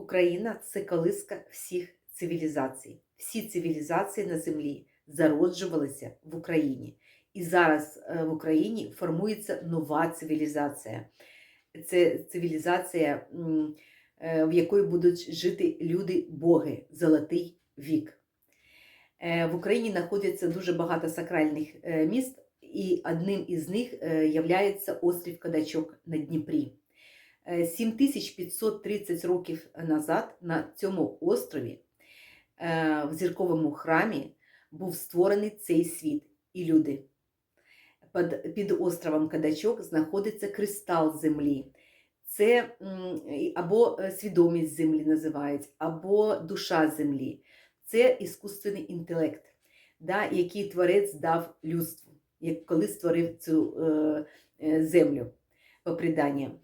Україна це колиска всіх цивілізацій. Всі цивілізації на землі зароджувалися в Україні. І зараз е, в Україні формується нова цивілізація. Це цивілізація, е, в якої будуть жити люди-боги, золотий вік. Е, В Україні знаходиться дуже багато сакральних міст, і одним із них є острів Кадачок на Дніпрі. Е, 7530 років назад на цьому острові е, в зірковому храмі був створений цей світ і люди. Під, островом Кадачок знаходиться кристал землі. Це або е, свідомість землі називають, або душа землі. Це іскусственний інтелект, да, який творець дав людству, як коли створив цю е, е, землю по преданням.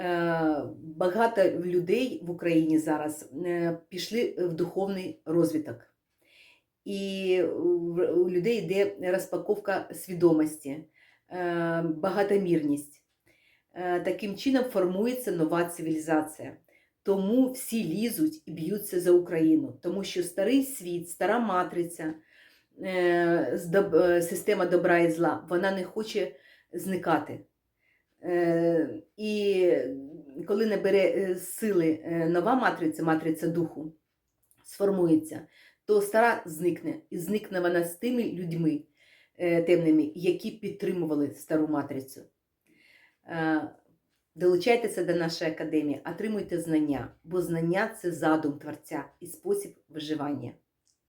Е, Багато людей в Україні зараз е, пішли в духовний розвиток. І у людей йде розпаковка свідомості, е, багатомірність. Таким чином формується нова цивілізація. Тому всі лізуть і б'ються за Україну, тому що старий світ, стара матриця, система добра і зла, вона не хоче зникати. Е, І коли набере е, сили е, нова матриця, матриця духу, сформується, то стара зникне. І зникне вона з тими людьми темними, які підтримували стару матрицю. Долучайтеся до нашої академії, отримуйте знання, бо знання це задум Творця і спосіб виживання.